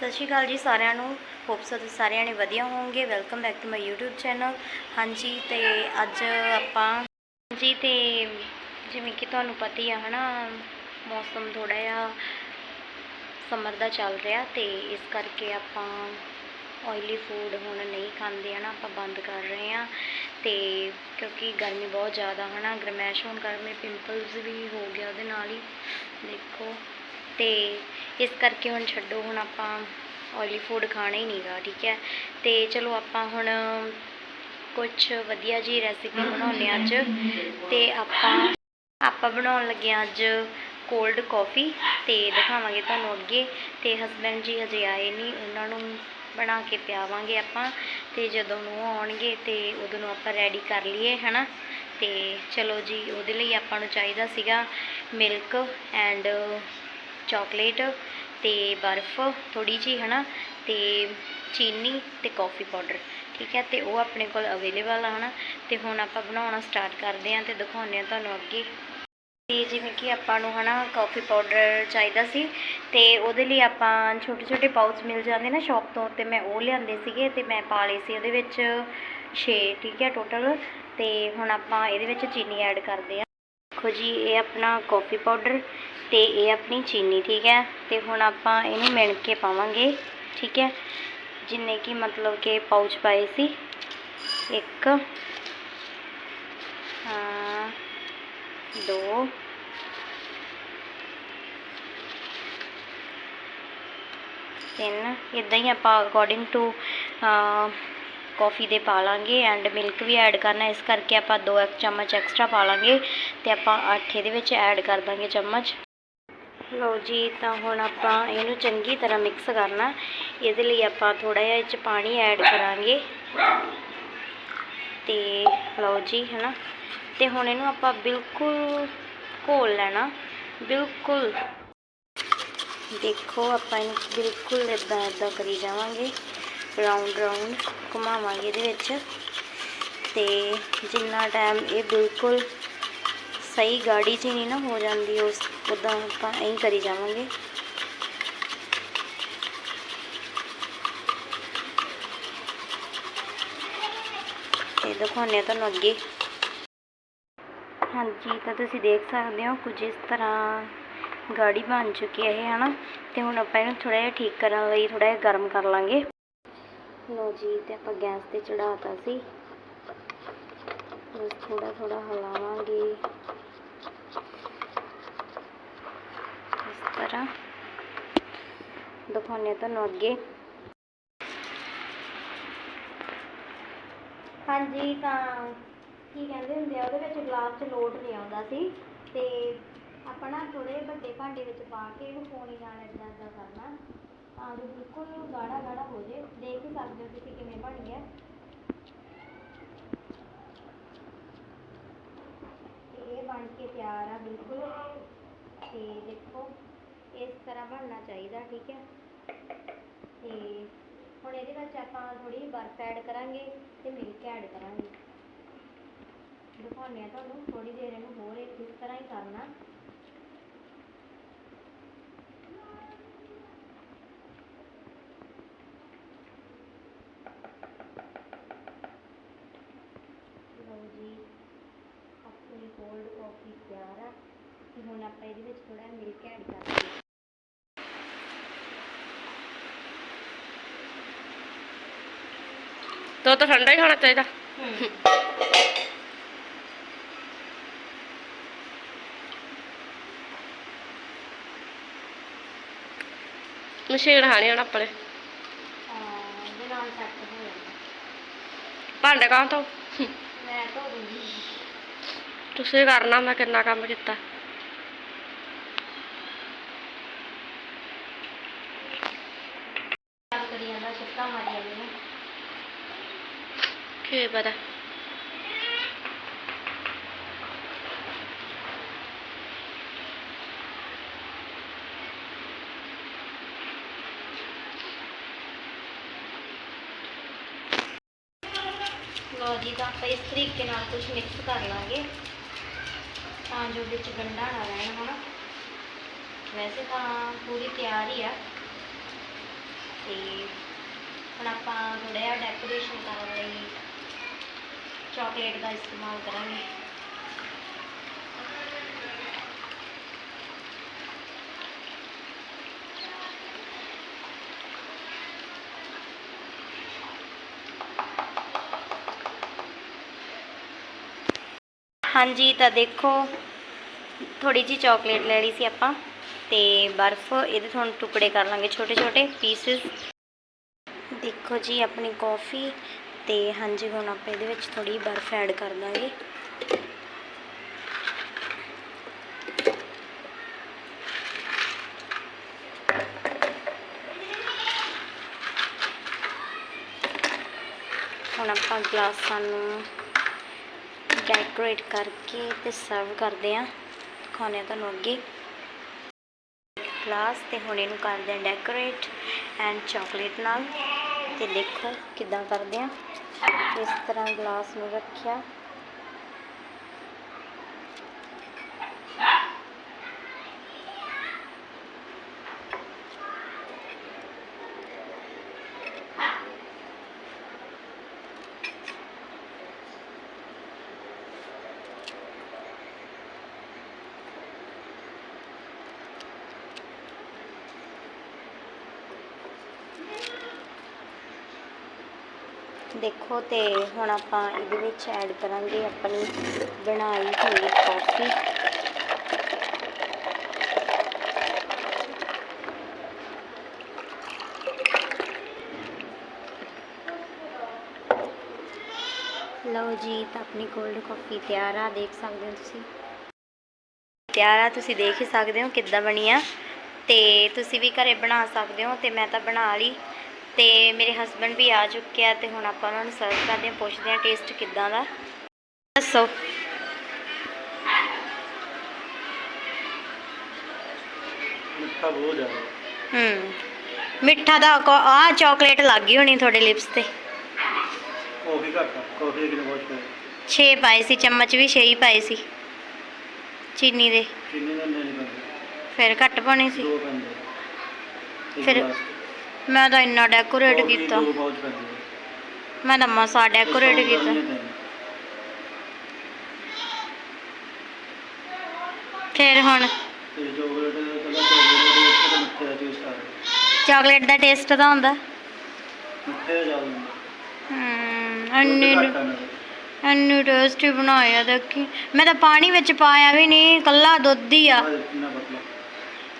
ਸਤਿ ਸ਼੍ਰੀ ਅਕਾਲ ਜੀ ਸਾਰਿਆਂ ਨੂੰ। ਹੋਪ ਸੋ ਤੁਸੀਂ ਸਾਰਿਆਂ ਨੇ ਵਧੀਆ ਹੋਵੋਗੇ। Welcome back to my YouTube channel ਹਾਂਜੀ, ਤੇ ਅੱਜ ਆਪਾਂ ਜੀ ਤੇ ਜਿਵੇਂ ਕਿ ਤੁਹਾਨੂੰ ਪਤਾ ਹੀ ਆ, ਹਨਾ, ਮੌਸਮ ਥੋੜਾ ਜਿਹਾ ਸਮਰ ਦਾ ਚੱਲ ਰਿਹਾ ਤੇ ਇਸ ਕਰਕੇ ਆਪਾਂ ਆਇਲੀ ਫੂਡ ਹੁਣ ਨਹੀਂ ਖਾਂਦੇ, ਹਨਾ, ਆਪਾਂ ਬੰਦ ਕਰ ਰਹੇ ਹਾਂ। ਤੇ ਕਿਉਂਕਿ ਗਰਮੀ ਬਹੁਤ ਜ਼ਿਆਦਾ, ਹਨਾ, ਗਰਮੈਸ਼ ਹੋਣ ਕਾਰਨ ਪਿੰਪਲਸ ਵੀ ਹੋ ਗਿਆ ਉਹਦੇ ਨਾਲ ਹੀ। ਦੇਖੋ। ਤੇ ਇਸ ਕਰਕੇ ਹੁਣ ਛੱਡੋ, ਹੁਣ ਆਪਾਂ ਆਇਲੀ ਫੂਡ ਖਾਣਾ ਹੀ ਨਹੀਂਗਾ, ਠੀਕ ਹੈ? ਤੇ ਚਲੋ ਆਪਾਂ ਹੁਣ ਕੁਝ ਵਧੀਆ ਜੀ ਰੈਸਿਪੀ ਬਣਾਉਂਦੇ ਹਾਂ ਅੱਜ ਤੇ ਆਪਾਂ ਆਪਾਂ ਬਣਾਉਣ ਲੱਗੇ ਹਾਂ ਅੱਜ ਕੋਲਡ ਕਾਫੀ ਤੇ ਦਿਖਾਵਾਂਗੇ ਤੁਹਾਨੂੰ ਅੱਗੇ ਤੇ ਹਸਬੈਂਡ ਜੀ ਹਜੇ ਆਏ ਨਹੀਂ, ਉਹਨਾਂ ਨੂੰ ਬਣਾ ਕੇ ਪਿਆਵਾਂਗੇ ਆਪਾਂ ਤੇ ਜਦੋਂ ਨੂੰ ਉਹ ਆਉਣਗੇ ਤੇ ਉਦੋਂ ਨੂੰ ਆਪਾਂ ਰੈਡੀ ਕਰ ਲਈਏ, ਹਨਾ? ਤੇ ਚਲੋ ਜੀ, ਉਹਦੇ ਲਈ ਆਪਾਂ ਨੂੰ ਚਾਹੀਦਾ ਸੀਗਾ ਮਿਲਕ ਐਂਡ ਚਾਕਲੇਟ ਤੇ ਬਰਫ਼ ਥੋੜੀ ਜੀ ਹਨਾ, ਤੇ ਚੀਨੀ ਤੇ ਕਾਫੀ ਪਾਊਡਰ, ਠੀਕ ਹੈ, ਤੇ ਉਹ ਆਪਣੇ ਕੋਲ ਅਵੇਲੇਬਲ ਆ, ਹਨਾ, ਤੇ ਹੁਣ ਆਪਾਂ ਬਣਾਉਣਾ ਸਟਾਰਟ ਕਰਦੇ ਹਾਂ ਤੇ ਦਿਖਾਉਂਦੇ ਹਾਂ ਤੁਹਾਨੂੰ ਅੱਗੇ। ਤੇ ਜਿਵੇਂ ਕਿ ਆਪਾਂ ਨੂੰ, ਹਨਾ, ਕਾਫੀ ਪਾਊਡਰ ਚਾਹੀਦਾ ਸੀ, ਤੇ ਉਹਦੇ ਲਈ ਆਪਾਂ ਛੋਟੇ ਛੋਟੇ ਪਾਊਚ ਮਿਲ ਜਾਂਦੇ ਨਾ ਸ਼ਾਪ ਤੋਂ, ਤੇ ਮੈਂ ਉਹ ਲਿਆਂਦੇ ਸੀਗੇ ਤੇ ਮੈਂ ਪਾ ਲਏ ਸੀ ਉਹਦੇ ਵਿੱਚ 6 ਠੀਕ ਹੈ ਟੋਟਲ ਤੇ ਹੁਣ ਆਪਾਂ ਇਹਦੇ ਵਿੱਚ ਚੀਨੀ ਐਡ ਕਰਦੇ ਹਾਂ। ਦੇਖੋ ਜੀ, ਇਹ ਆਪਣਾ ਕਾਫੀ ਪਾਊਡਰ ਤੇ ਇਹ ਆਪਣੀ ਚੀਨੀ, ਠੀਕ ਹੈ? ਤੇ ਹੁਣ ਆਪਾਂ ਇਹਨੂੰ ਮਿਣ ਕੇ ਪਾਵਾਂਗੇ, ਠੀਕ ਹੈ? ਜਿੰਨੇ ਕਿ ਮਤਲਬ ਕਿ ਪਾਊਚ ਪਾਏ ਸੀ, ਇੱਕ, ਹਾਂ, ਦੋ, ਤਿੰਨ ਇਦਾਂ ਹੀ ਆਪਾਂ ਅਕੋਰਡਿੰਗ ਟੂ ਕਾਫੀ ਦੇ ਪਾ ਲਾਂਗੇ ਐਂਡ ਮਿਲਕ ਵੀ ਐਡ ਕਰਨਾ, ਇਸ ਕਰਕੇ ਆਪਾਂ ਦੋ ਇੱਕ ਚਮਚ ਐਕਸਟਰਾ ਪਾ ਲਾਂਗੇ ਤੇ ਆਪਾਂ ਅੱਠ ਇਹਦੇ ਵਿੱਚ ਐਡ ਕਰ ਦਾਂਗੇ ਚਮਚ। ਲਓ ਜੀ, ਤਾਂ ਹੁਣ ਆਪਾਂ ਇਹਨੂੰ ਚੰਗੀ ਤਰ੍ਹਾਂ ਮਿਕਸ ਕਰਨਾ। ਇਹਦੇ ਲਈ ਆਪਾਂ ਥੋੜਾ ਜਿਹਾ ਇਹ ਚ ਪਾਣੀ ਐਡ ਕਰਾਂਗੇ। ਤੇ ਲਓ ਜੀ, ਹਨਾ। ਤੇ ਹੁਣ ਇਹਨੂੰ ਆਪਾਂ ਬਿਲਕੁਲ ਘੋਲ ਲੈਣਾ, ਬਿਲਕੁਲ। ਦੇਖੋ, ਆਪਾਂ ਇਹਨੂੰ ਬਿਲਕੁਲ ਇਦਾਂ ਇਦਾਂ ਕਰੀ ਜਾਵਾਂਗੇ। ਰਾਉਂਡ ਰਾਉਂਡ ਘੁਮਾਵਾਂਗੇ ਇਹਦੇ ਵਿੱਚ। ਤੇ ਜਿੰਨਾ ਟਾਈਮ ਇਹ ਬਿਲਕੁਲ ਸਹੀ ਗਾੜੀ 'ਚ ਨਹੀਂ ਨਾ ਹੋ ਜਾਂਦੀ, ਉਸ ਉਦਾਂ ਆਪਾਂ ਐਂ ਕਰੀ ਜਾਵਾਂਗੇ। ਤੇ ਦਿਖਾਉਂਦੇ ਹਾਂ ਤੁਹਾਨੂੰ ਅੱਗੇ। ਹਾਂਜੀ, ਤਾਂ ਤੁਸੀਂ ਦੇਖ ਸਕਦੇ ਹੋ ਕੁਝ ਇਸ ਤਰ੍ਹਾਂ ਗਾੜੀ ਬਣ ਚੁੱਕੀ ਹੈ ਇਹ, ਹਨਾ? ਤੇ ਹੁਣ ਆਪਾਂ ਇਹਨੂੰ ਥੋੜਾ ਜਿਹਾ ਠੀਕ ਕਰਨ ਲਈ ਥੋੜਾ ਜਿਹਾ ਗਰਮ ਕਰ ਲਾਂਗੇ। ਲੋ ਜੀ, ਤੇ ਆਪਾਂ ਗੈਸ ਤੇ ਚੜਾਤਾ ਸੀ। ਬਸ ਥੋੜਾ ਥੋੜਾ ਹਿਲਾਵਾਂਗੇ। ਇਸ ਤਰ੍ਹਾਂ। ਦਿਖਾਉਂਦੇ ਤੁਹਾਨੂੰ ਅੱਗੇ। ਹਾਂਜੀ, ਤਾਂ ਕੀ ਕਹਿੰਦੇ ਹੁੰਦੇ ਆ, ਉਹਦੇ ਵਿੱਚ ਗਲਾਸ 'ਚ ਲੋਟ ਨਹੀਂ ਆਉਂਦਾ ਸੀ। ਤੇ ਆਪਾਂ ਨਾ ਥੋੜੇ ਵੱਡੇ ਭਾਂਡੇ ਵਿੱਚ ਪਾ ਕੇ ਇਹਨੂੰ ਪੌਣੀ ਨਾਲ ਇਦਾਂ ਇਦਾਂ ਕਰਨਾ। ਤਾਂ ਜੋ ਬਿਲਕੁਲ ਗਾੜਾ ਗਾੜਾ ਹੋ ਜੇ ਦੇਖ ਹੀ ਸਕਦੇ ਹੋ ਤੁਸੀਂ ਕਿਵੇਂ ਬਣ ਗਿਆ ਤੇ ਇਹ ਬਣ ਕੇ ਤਿਆਰ ਆ ਬਿਲਕੁਲ। ਤੇ ਦੇਖੋ, ਇਸ ਤਰ੍ਹਾਂ ਬਣਨਾ ਚਾਹੀਦਾ, ਠੀਕ ਹੈ। ਤੇ ਹੁਣ ਇਹਦੇ ਵਿੱਚ ਆਪਾਂ ਥੋੜੀ ਬਰਫ਼ ਐਡ ਕਰਾਂਗੇ ਤੇ ਮਿਲਕ ਐਡ ਕਰਾਂਗੇ। ਦਿਖਾਉਂਦੇ ਆ ਤੁਹਾਨੂੰ ਥੋੜੀ ਦੇਰ ਇਹਨੂੰ ਹੋਰ ਇਸ ਤਰ੍ਹਾਂ ਹੀ ਕਰਨਾ ਲਓ ਜੀ ਆਪਣੀ ਕੋਲਡ ਕਾਫੀ ਤਿਆਰ ਆ ਤੇ ਹੁਣ ਆਪਾਂ ਇਹਦੇ ਵਿੱਚ ਥੋੜਾ ਮਿਲਕ ਐਡ ਕਰਾਂਗੇ ਤੋ ਤਾਂ ਠੰਡਾ ਹੀ ਖਾਣਾ ਚਾਹੀਦਾ। ਮਸ਼ੀਨ ਹਾਣੀ ਹਣ ਆਪਣੇ। ਭਾਂਡੇ ਕਾਂ ਤੋਂ ਮੈਂ ਧੋ ਦੂੰਗੀ ਤੁਸੀਂ ਕਰਨਾ ਮੈਂ ਕਿੰਨਾ ਕੰਮ ਕੀਤਾ ਕੰਮ ਕਰੀ ਜਾਂਦਾ ਛਿੱਕਾ ਮਾਰੀ ਜਾਂਦੇ ਨੇ ਕੀ ਪਤਾ। ਲੋ ਜੀ, ਤਾਂ ਆਪਾਂ ਇਸ ਤਰੀਕੇ ਨਾਲ ਕੁਝ ਮਿਕਸ ਕਰ ਲਾਂਗੇ। ਤਾਂ ਜੋ ਵਿੱਚ ਗੰਢਾ ਨਾ ਰਹਿਣ ਹਨਾ ਵੈਸੇ ਤਾਂ ਪੂਰੀ ਤਿਆਰ ਹੀ ਆ। ਤੇ ਹੁਣ ਆਪਾਂ ਥੋੜਾ ਜਿਹਾ ਡੈਕੋਰੇਸ਼ਨ ਕਰਨ ਲਈ ਚਾਕਲੇਟ ਦਾ ਇਸਤੇਮਾਲ ਕਰਾਂਗੇ। ਹਾਂਜੀ, ਤਾਂ ਦੇਖੋ ਥੋੜੀ ਜੀ ਚਾਕਲੇਟ ਲੈ ਲਈ ਸੀ ਆਪਾਂ, ਤੇ ਬਰਫ਼, ਇਹਦੇ ਤੁਹਾਨੂੰ ਟੁਕੜੇ ਕਰ ਲਾਂਗੇ ਛੋਟੇ ਛੋਟੇ ਪੀਸਸ। ਦੇਖੋ ਜੀ, ਆਪਣੀ ਕੌਫੀ ਤੇ ਹਾਂਜੀ, ਹੁਣ ਆਪਾਂ ਇਹਦੇ ਵਿੱਚ ਥੋੜੀ ਬਰਫ਼ ਐਡ ਕਰ ਦਾਂਗੇ। ਹੁਣ ਆਪਾਂ ਗਲਾਸਾਂ ਨੂੰ ਡੈਕੋਰੇਟ ਕਰਕੇ ਤੇ ਸਰਵ ਕਰਦੇ ਆ ਦਿਖਾਉਂਦੇ ਆ ਤੁਹਾਨੂੰ ਅੱਗੇ। ਗਲਾਸ ਤੇ ਹੁਣ ਇਹਨੂੰ ਕਰਦੇ ਆ ਡੈਕੋਰੇਟ ਐਂਡ ਚਾਕਲੇਟ ਨਾਲ। ਤੇ ਦੇਖੋ ਕਿਦਾਂ ਕਰਦੇ ਆ ਇਸ ਤਰ੍ਹਾਂ ਗਲਾਸ ਨੂੰ ਰੱਖਿਆ। ਦੇਖੋ ਤੇ ਹੁਣ ਆਪਾਂ ਇਹਦੇ ਵਿੱਚ ਐਡ ਕਰਾਂਗੇ ਆਪਣੀ ਬਣਾਈ ਹੋਈ ਕੌਫੀ ਲਓ ਜੀ ਤਾਂ ਆਪਣੀ ਕੋਲਡ ਕਾਫੀ ਤਿਆਰ ਆ, ਦੇਖ ਸਕਦੇ ਹੋ ਤੁਸੀਂ। ਤਿਆਰ ਆ, ਤੁਸੀਂ ਦੇਖ ਹੀ ਸਕਦੇ ਹੋ ਕਿੱਦਾਂ ਬਣੀ ਆ। ਤੇ ਤੁਸੀਂ ਵੀ ਘਰੇ ਬਣਾ ਸਕਦੇ ਹੋ ਤੇ ਮੈਂ ਤਾਂ ਬਣਾ ਲਈ। ਤੇ ਮੇਰੇ ਹਸਬੰਡ ਵੀ ਆ ਚੁੱਕੇ ਆ ਤੇ ਹੁਣ ਆਪਾਂ ਉਹਨਾਂ ਨੂੰ ਸਰਵ ਕਰਦੇ ਹਾਂ ਪੁੱਛਦੇ ਹਾਂ ਟੇਸਟ ਕਿੱਦਾਂ ਦਾ। ਦੱਸੋ। ਮਿੱਠਾ ਬਹੁਤ ਜ਼ਿਆਦਾ। ਹੂੰ ਮਿੱਠਾ ਦਾ ਆ ਚਾਕਲੇਟ ਲੱਗ ਗਈ ਹੋਣੀ ਤੁਹਾਡੇ ਲਿਪਸ ਤੇ। ਕਾਫੀ ਘੱਟ ਆ ਕਾਫੀ ਕਿਨੇ ਬਹੁਤ ਪਏ 6 ਪਾਏ ਸੀ ਚਮਚ ਵੀ 6 ਹੀ ਪਾਏ ਸੀ। ਚੀਨੀ ਦੇ। ਚੀਨੀ ਦਾ ਨਹੀਂ ਪੈਂਦੇ ਫਿਰ ਘੱਟ ਪਾਉਣੇ ਸੀ। ਦੋ ਫਿਰ। ਮੈਂ ਤਾਂ ਇੰਨਾ ਡੈਕੋਰੇਟ ਕੀਤਾ। ਮੈਂ ਤਾਂ ਮਸਾ ਡੈਕੋਰੇਟ ਕੀਤਾ। ਫਿਰ ਹੁਣ ਚੋਕਲੇਟ ਦੇ ਟੇਸਟ ਤਾਂ ਹੁੰਦਾ। ਦਾ। ਇੰਨੀ ਟੇਸਟੀ ਬਣਾਇਆ ਦੇਖੀ। ਮੈਂ ਤਾਂ ਪਾਣੀ ਵਿੱਚ ਪਾਇਆ ਵੀ ਨਹੀਂ ਕੱਲਾ ਦੁੱਧ ਹੀ ਆ।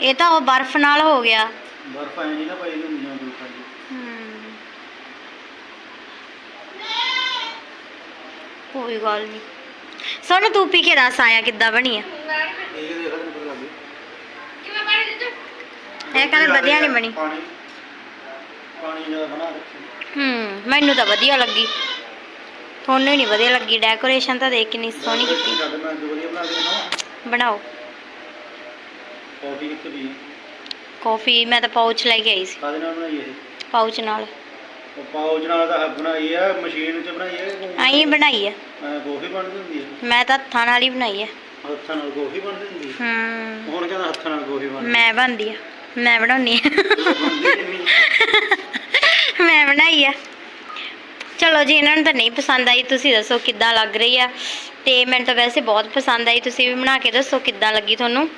ਇਹ ਤਾਂ ਉਹ ਬਰਫ਼ ਨਾਲ ਹੋ ਗਿਆ। ਬਰਫ ਐ ਨਹੀਂ ਨਾ ਪਈ ਹੁੰਦੀ ਜਾਂ ਦੂਰ ਖਾਲੀ ਹੂੰ। ਕੋਈ ਗੱਲ ਨਹੀਂ ਸੋਨੂੰ ਤੂੰ ਪੀ ਕੇ ਦੱਸ ਆਇਆ ਕਿੱਦਾਂ ਬਣੀ ਆ। ਇਹ ਦੇਖ ਲੈ ਪਤਾ ਲੱਗੇ ਇਹ ਕਹਿੰਦੇ ਵਧੀਆ ਨਹੀਂ ਬਣੀ। ਪਾਣੀ? ਪਾਣੀ ਜ਼ਿਆਦਾ ਬਣਾ ਰੱਖੀ ਹੂੰ ਮੈਨੂੰ ਤਾਂ ਵਧੀਆ ਲੱਗੀ। ਤੁਹਾਨੂੰ ਨਹੀਂ ਵਧੀਆ ਲੱਗੀ ਡੈਕੋਰੇਸ਼ਨ ਤਾਂ ਦੇਖ ਕਿੰਨੀ ਸੋਹਣੀ ਕੀਤੀ। ਸਾਡੇ ਮੈਂ ਜੋ ਵਧੀਆ ਬਣਾ ਕੇ ਦਿਖਾਵਾਂ। ਬਣਾਓ। ਕਾਫੀ ਕਿੱਥੇ ਵੀ ਕਾਫੀ ਮੈਂ ਤਾਂ ਪਾਉਚ ਲੈ ਕੇ ਆਈ ਸੀ। ਕਾਦੇ ਨਾਲ ਬਣਾਈ ਇਹ? ਪਾਉਚ ਨਾਲ। ਉਹ ਪਾਉਚ ਨਾਲ ਤਾਂ ਬਣਾਈ ਆ ਮਸ਼ੀਨ 'ਚ ਬਣਾਈ ਆ ਆਈ ਬਣਾਈ ਆ। ਮੈਂ ਕਾਫੀ ਬਣਦੀ ਹੁੰਦੀ ਹੈ ਮੈਂ ਤਾਂ ਹੱਥਾਂ ਨਾਲ ਹੀ ਬਣਾਈ ਆ। ਹੱਥਾਂ ਨਾਲ ਕਾਫੀ ਬਣਦੀ ਹੁੰਦੀ ਹੈ। ਹੁਣ ਕਹਿੰਦਾ ਹੱਥਾਂ ਨਾਲ ਕਾਫੀ ਬਣਦੀ? ਮੈਂ ਬਣਦੀ ਆ। ਮੈਂ ਬਣਾਉਣੀ ਆ। ਮੈਂ ਬਣਾਈ ਆ। ਚਲੋ ਜੀ ਇਹਨਾਂ ਨੂੰ ਤਾਂ ਨਹੀਂ ਪਸੰਦ ਆਈ। ਤੁਸੀਂ ਦੱਸੋ ਕਿੱਦਾਂ ਲੱਗ ਰਹੀ ਆ? ਤੇ ਮੈਨੂੰ ਤਾਂ ਵੈਸੇ ਬਹੁਤ ਪਸੰਦ ਆਈ। ਤੁਸੀਂ ਵੀ ਬਣਾ ਕੇ ਦੱਸੋ ਕਿੱਦਾਂ ਲੱਗੀ ਤੁਹਾਨੂੰ?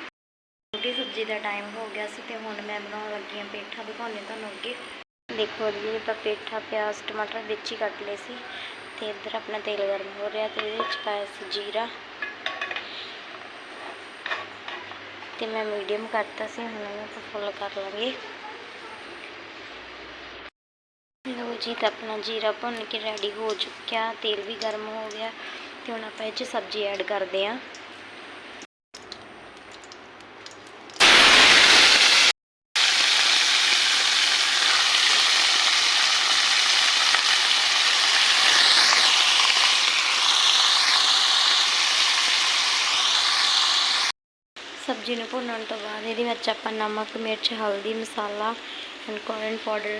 ਰੋਟੀ ਦਾ ਟਾਈਮ ਹੋ ਗਿਆ ਸੀ ਤੇ ਹੁਣ ਮੈਂ ਬਣਾਉਣ ਲੱਗੀ ਆ ਪੇਠਾ, ਦਿਖਾਉਂਦੀ ਤੁਹਾਨੂੰ ਅੱਗੇ। ਦੇਖੋ ਜੀ ਤਾਂ ਪੇਠਾ, ਪਿਆਜ਼, ਟਮਾਟਰ ਵਿੱਚ ਹੀ ਕੱਟ ਲਏ ਸੀ ਤੇ ਇੱਧਰ ਆਪਣਾ ਤੇਲ ਗਰਮ ਹੋ ਰਿਹਾ ਤੇ ਇਹਦੇ ਵਿੱਚ ਪਾਇਆ ਸੀ ਜੀਰਾ। ਤੇ ਮੈਂ ਮੀਡੀਅਮ ਕਰਤਾ ਸੀ, ਹੁਣ ਇਹਨੂੰ ਆਪਾਂ ਫੁੱਲ ਕਰ ਲਾਂਗੇ। ਲਓ ਜੀ, ਤਾਂ ਆਪਣਾ ਜੀਰਾ ਭੁੰਨ ਕੇ ਰੈਡੀ ਹੋ ਚੁੱਕਿਆ, ਤੇਲ ਵੀ ਗਰਮ ਹੋ ਗਿਆ ਤੇ ਹੁਣ ਆਪਾਂ ਇਹ 'ਚ ਸਬਜ਼ੀ ਐਡ ਕਰਦੇ ਹਾਂ। ਸਬਜ਼ੀ ਨੂੰ ਭੁੰਨਣ ਤੋਂ ਬਾਅਦ ਇਹਦੇ ਵਿੱਚ ਆਪਾਂ ਨਮਕ, ਮਿਰਚ, ਹਲਦੀ, ਮਸਾਲਾ ਐਂਡ ਕੋਰਨ ਪਾਊਡਰ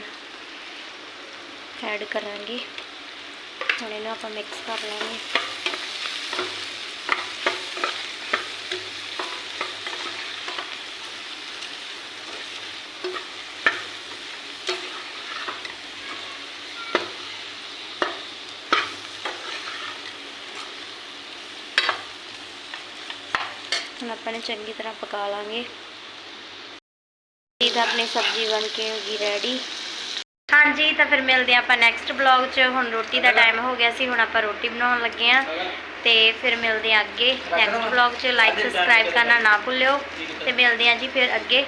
ਐਡ ਕਰਾਂਗੇ। ਹੁਣ ਇਹਨੂੰ ਆਪਾਂ ਮਿਕਸ ਕਰ ਲਾਂਗੇ ਆਪਾਂ ਨੇ ਚੰਗੀ ਤਰ੍ਹਾਂ ਪਕਾ ਲਾਂਗੇ। ਤਾਂ ਆਪਣੀ ਸਬਜ਼ੀ ਬਣ ਕੇ ਹੋ ਗਈ ਰੈਡੀ ਹਾਂਜੀ, ਤਾਂ ਫਿਰ ਮਿਲਦੇ ਹਾਂ ਆਪਾਂ ਨੈਕਸਟ ਬਲੌਗ 'ਚ। ਹੁਣ ਰੋਟੀ ਦਾ ਟਾਈਮ ਹੋ ਗਿਆ ਸੀ, ਹੁਣ ਆਪਾਂ ਰੋਟੀ ਬਣਾਉਣ ਲੱਗੇ ਆ ਤੇ ਫਿਰ ਮਿਲਦੇ ਹਾਂ ਅੱਗੇ। ਨੈਕਸਟ ਬਲੌਗ 'ਚ ਲਾਈਕ ਸਬਸਕ੍ਰਾਈਬ ਕਰਨਾ ਨਾ ਭੁੱਲਿਓ। ਤੇ ਮਿਲਦੇ ਹਾਂ ਜੀ ਫਿਰ ਅੱਗੇ।